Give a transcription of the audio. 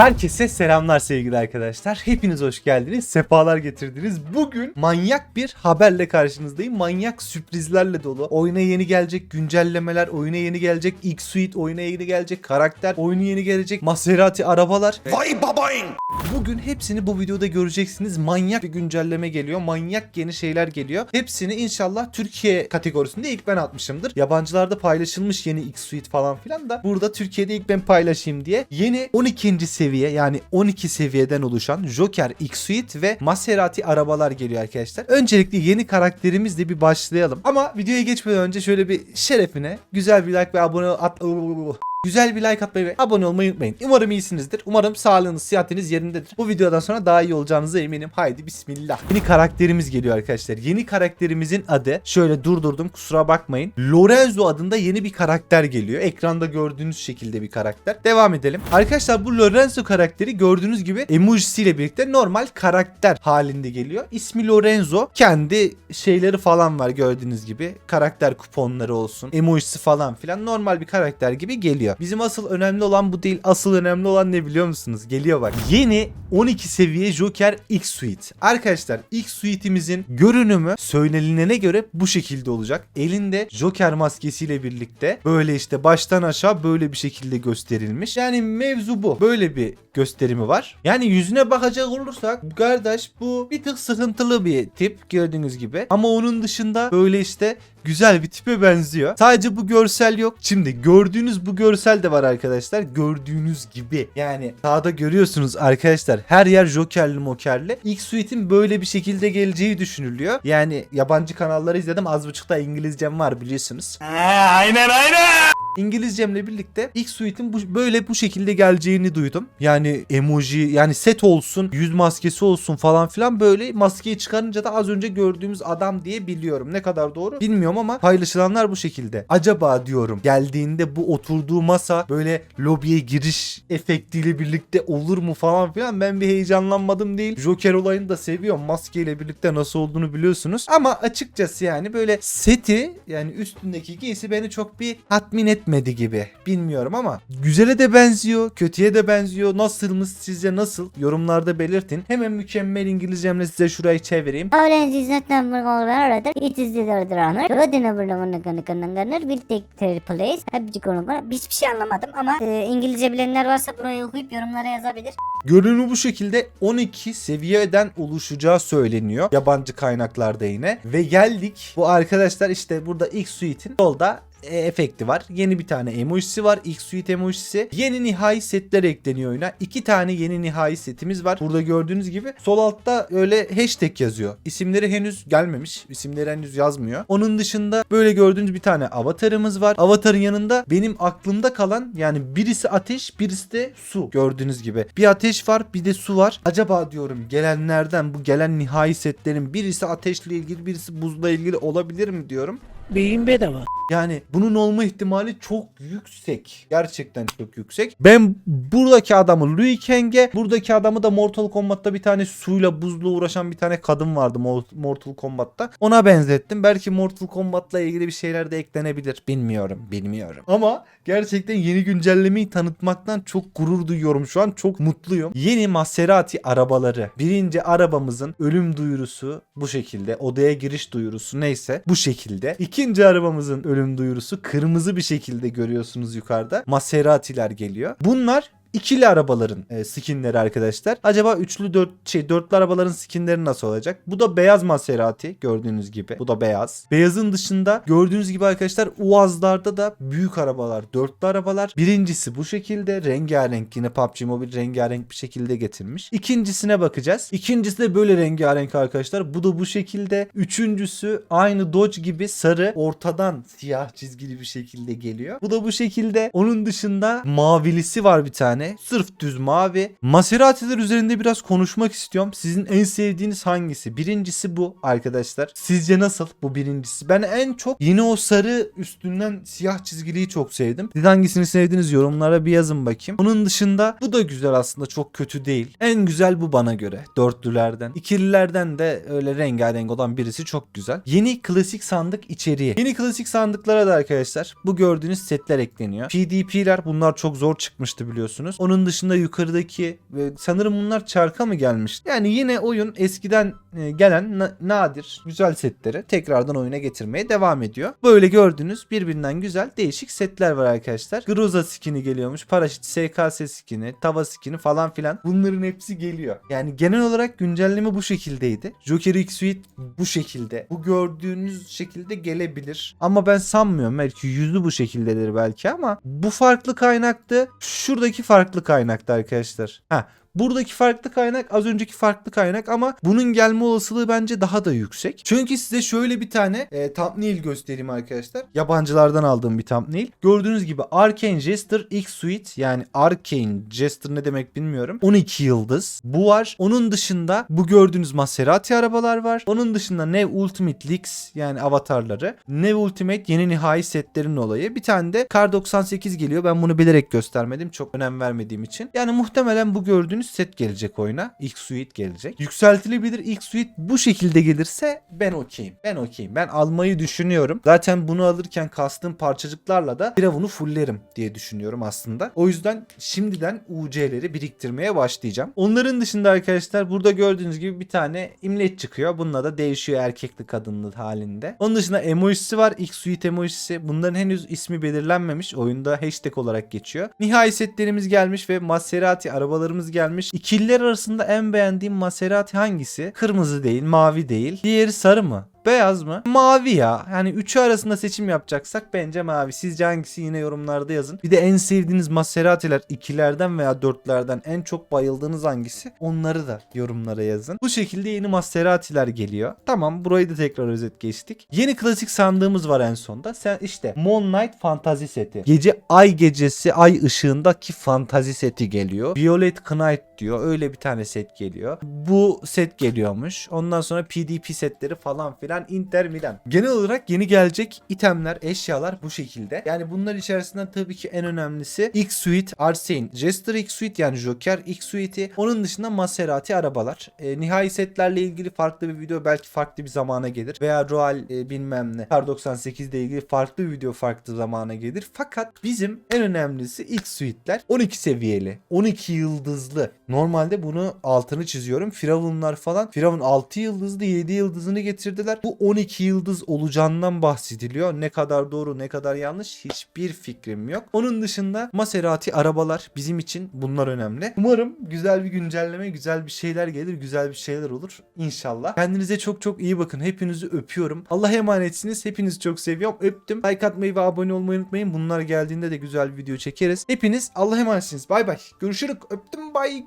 Herkese selamlar sevgili arkadaşlar. Hepiniz hoş geldiniz. Sefalar getirdiniz. Bugün manyak bir haberle karşınızdayım. Manyak sürprizlerle dolu. Oyuna yeni gelecek güncellemeler, oyuna yeni gelecek X-Suite, oyuna yeni gelecek karakter, oyuna yeni gelecek Maserati arabalar. Vay babayın. Bugün hepsini bu videoda göreceksiniz. Manyak bir güncelleme geliyor. Manyak yeni şeyler geliyor. Hepsini inşallah Türkiye kategorisinde ilk ben atmışımdır. Yabancılarda paylaşılmış yeni X-Suite falan filan da burada Türkiye'de ilk ben paylaşayım diye. Yeni 12. seviye yani 12 seviyeden oluşan Joker X-Suite ve Maserati arabalar geliyor arkadaşlar. Öncelikle yeni karakterimizle bir başlayalım. Ama videoya geçmeden önce şöyle bir şerefine güzel bir like ve abone at Güzel bir like atmayı ve abone olmayı unutmayın. Umarım iyisinizdir. Umarım sağlığınız, sıhhatiniz yerindedir. Bu videodan sonra daha iyi olacağınıza eminim. Haydi bismillah. Yeni karakterimiz geliyor arkadaşlar. Yeni karakterimizin adı şöyle durdurdum kusura bakmayın. Lorenzo adında yeni bir karakter geliyor. Ekranda gördüğünüz şekilde bir karakter. Devam edelim. Arkadaşlar bu Lorenzo karakteri gördüğünüz gibi emojisiyle birlikte normal karakter halinde geliyor. İsmi Lorenzo. Kendi şeyleri falan var gördüğünüz gibi. Karakter kuponları olsun. Emojisi falan filan normal bir karakter gibi geliyor. Bizim asıl önemli olan bu değil. Asıl önemli olan ne biliyor musunuz? Geliyor bak. Yeni 12 seviye Joker X Suite. Arkadaşlar X Suite'imizin görünümü söylenilene göre bu şekilde olacak. Elinde Joker maskesiyle birlikte böyle işte baştan aşağı böyle bir şekilde gösterilmiş. Yani mevzu bu. Böyle bir gösterimi var. Yani yüzüne bakacak olursak kardeş bu bir tık sıkıntılı bir tip gördüğünüz gibi. Ama onun dışında böyle işte güzel bir tipe benziyor. Sadece bu görsel yok. Şimdi gördüğünüz bu görsel de var arkadaşlar. Gördüğünüz gibi. Yani sağda görüyorsunuz arkadaşlar. Her yer jokerli mokerli. X Suite'in böyle bir şekilde geleceği düşünülüyor. Yani yabancı kanalları izledim. Az buçuk da İngilizcem var biliyorsunuz. aynen aynen. İngilizcemle birlikte X Suite'in bu, böyle bu şekilde geleceğini duydum. Yani emoji yani set olsun, yüz maskesi olsun falan filan böyle maskeyi çıkarınca da az önce gördüğümüz adam diye biliyorum. Ne kadar doğru bilmiyorum ama paylaşılanlar bu şekilde. Acaba diyorum geldiğinde bu oturduğu masa böyle lobiye giriş efektiyle birlikte olur mu falan filan ben bir heyecanlanmadım değil. Joker olayını da seviyorum. Maskeyle birlikte nasıl olduğunu biliyorsunuz. Ama açıkçası yani böyle seti yani üstündeki giysi beni çok bir tatmin etmedi gibi. Bilmiyorum ama güzele de benziyor, kötüye de benziyor. Nasılmış sizce nasıl? Yorumlarda belirtin. Hemen mükemmel İngilizcemle size şurayı çevireyim. Orange is not number one order. It is the order honor. Good number one will take third place. Hep konu bana. Hiçbir şey anlamadım ama e, İngilizce bilenler varsa burayı okuyup yorumlara yazabilir. Görünümü bu şekilde 12 seviyeden oluşacağı söyleniyor. Yabancı kaynaklarda yine. Ve geldik. Bu arkadaşlar işte burada X Suite'in solda e, efekti var. Yeni bir tane emojisi var. X Suite emojisi. Yeni nihai setler ekleniyor oyuna. İki tane yeni nihai setimiz var. Burada gördüğünüz gibi sol altta öyle hashtag yazıyor. İsimleri henüz gelmemiş. İsimleri henüz yazmıyor. Onun dışında böyle gördüğünüz bir tane avatarımız var. Avatarın yanında benim aklımda kalan yani birisi ateş birisi de su gördüğünüz gibi. Bir ateş var bir de su var. Acaba diyorum gelenlerden bu gelen nihai setlerin birisi ateşle ilgili birisi buzla ilgili olabilir mi diyorum. Beyin bedava. Yani bunun olma ihtimali çok yüksek. Gerçekten çok yüksek. Ben buradaki adamı Liu Kang'e, buradaki adamı da Mortal Kombat'ta bir tane suyla buzla uğraşan bir tane kadın vardı Mor- Mortal Kombat'ta. Ona benzettim. Belki Mortal Kombat'la ilgili bir şeyler de eklenebilir. Bilmiyorum, bilmiyorum. Ama gerçekten yeni güncellemeyi tanıtmaktan çok gurur duyuyorum şu an. Çok mutluyum. Yeni Maserati arabaları. Birinci arabamızın ölüm duyurusu bu şekilde. Odaya giriş duyurusu neyse bu şekilde. İkinci arabamızın ölüm duyurusu kırmızı bir şekilde görüyorsunuz yukarıda. Maserati'ler geliyor. Bunlar ikili arabaların e, skinleri arkadaşlar. Acaba üçlü dört şey dörtlü arabaların skinleri nasıl olacak? Bu da beyaz Maserati gördüğünüz gibi. Bu da beyaz. Beyazın dışında gördüğünüz gibi arkadaşlar Uaz'larda da büyük arabalar, dörtlü arabalar. Birincisi bu şekilde rengarenk yine PUBG Mobile rengarenk bir şekilde getirmiş. İkincisine bakacağız. İkincisi de böyle rengarenk arkadaşlar. Bu da bu şekilde. Üçüncüsü aynı Dodge gibi sarı ortadan siyah çizgili bir şekilde geliyor. Bu da bu şekilde. Onun dışında mavilisi var bir tane. Sırf düz mavi. Maserati'ler üzerinde biraz konuşmak istiyorum. Sizin en sevdiğiniz hangisi? Birincisi bu arkadaşlar. Sizce nasıl bu birincisi? Ben en çok yine o sarı üstünden siyah çizgiliyi çok sevdim. Siz hangisini sevdiniz yorumlara bir yazın bakayım. Onun dışında bu da güzel aslında çok kötü değil. En güzel bu bana göre. Dörtlülerden. İkililerden de öyle rengarenk olan birisi çok güzel. Yeni klasik sandık içeriği. Yeni klasik sandıklara da arkadaşlar bu gördüğünüz setler ekleniyor. PDP'ler bunlar çok zor çıkmıştı biliyorsunuz. Görüyorsunuz. Onun dışında yukarıdaki ve sanırım bunlar çarka mı gelmiş? Yani yine oyun eskiden e, gelen na- nadir güzel setleri tekrardan oyuna getirmeye devam ediyor. Böyle gördüğünüz birbirinden güzel değişik setler var arkadaşlar. Groza skini geliyormuş. Paraşüt SKS skini, tava skini falan filan. Bunların hepsi geliyor. Yani genel olarak güncelleme bu şekildeydi. Joker X Suite bu şekilde. Bu gördüğünüz şekilde gelebilir. Ama ben sanmıyorum. Belki yüzü bu şekildedir belki ama bu farklı kaynaktı. Şuradaki farklı kaynaktı arkadaşlar. Ha Buradaki farklı kaynak az önceki farklı kaynak ama bunun gelme olasılığı bence daha da yüksek. Çünkü size şöyle bir tane e, thumbnail göstereyim arkadaşlar. Yabancılardan aldığım bir thumbnail. Gördüğünüz gibi Arcane Jester X Suite yani Arcane Jester ne demek bilmiyorum. 12 yıldız. Bu var. Onun dışında bu gördüğünüz Maserati arabalar var. Onun dışında Nev Ultimate Leaks yani avatarları. Nev Ultimate yeni nihai setlerin olayı. Bir tane de Kar 98 geliyor. Ben bunu bilerek göstermedim. Çok önem vermediğim için. Yani muhtemelen bu gördüğünüz set gelecek oyuna. X Suite gelecek. Yükseltilebilir X Suite bu şekilde gelirse ben okeyim. Ben okeyim. Ben almayı düşünüyorum. Zaten bunu alırken kastığım parçacıklarla da Firavun'u fullerim diye düşünüyorum aslında. O yüzden şimdiden UC'leri biriktirmeye başlayacağım. Onların dışında arkadaşlar burada gördüğünüz gibi bir tane imleç çıkıyor. Bununla da değişiyor erkekli kadınlı halinde. Onun dışında emojisi var. X Suite emojisi. Bunların henüz ismi belirlenmemiş. Oyunda hashtag olarak geçiyor. Nihai setlerimiz gelmiş ve Maserati arabalarımız gelmiş. İkililer arasında en beğendiğim Maserati hangisi? Kırmızı değil, mavi değil. Diğeri sarı mı? Beyaz mı? Mavi ya. Yani üçü arasında seçim yapacaksak bence mavi. Sizce hangisi yine yorumlarda yazın. Bir de en sevdiğiniz Maserati'ler ikilerden veya dörtlerden en çok bayıldığınız hangisi? Onları da yorumlara yazın. Bu şekilde yeni Maserati'ler geliyor. Tamam burayı da tekrar özet geçtik. Yeni klasik sandığımız var en sonda. Sen işte Moonlight Fantasy seti. Gece ay gecesi ay ışığındaki fantazi seti geliyor. Violet Knight diyor. Öyle bir tane set geliyor. Bu set geliyormuş. Ondan sonra PDP setleri falan filan Inter Milan. Genel olarak yeni gelecek itemler, eşyalar bu şekilde. Yani bunlar içerisinden tabii ki en önemlisi X Suite, Arsene, Jester X Suite yani Joker X Suite'i. Onun dışında Maserati arabalar. E, nihai setlerle ilgili farklı bir video belki farklı bir zamana gelir. Veya Royal e, bilmem ne. Kar 98 ile ilgili farklı bir video farklı zamana gelir. Fakat bizim en önemlisi X Suite'ler 12 seviyeli, 12 yıldızlı. Normalde bunu altını çiziyorum. Firavunlar falan. Firavun 6 yıldızlı 7 yıldızını getirdiler. Bu 12 yıldız olacağından bahsediliyor. Ne kadar doğru ne kadar yanlış hiçbir fikrim yok. Onun dışında Maserati arabalar bizim için bunlar önemli. Umarım güzel bir güncelleme, güzel bir şeyler gelir, güzel bir şeyler olur inşallah. Kendinize çok çok iyi bakın. Hepinizi öpüyorum. Allah'a emanetsiniz. Hepinizi çok seviyorum. Öptüm. Like atmayı ve abone olmayı unutmayın. Bunlar geldiğinde de güzel bir video çekeriz. Hepiniz Allah'a emanetsiniz. Bay bay. Görüşürüz. Öptüm. Bay.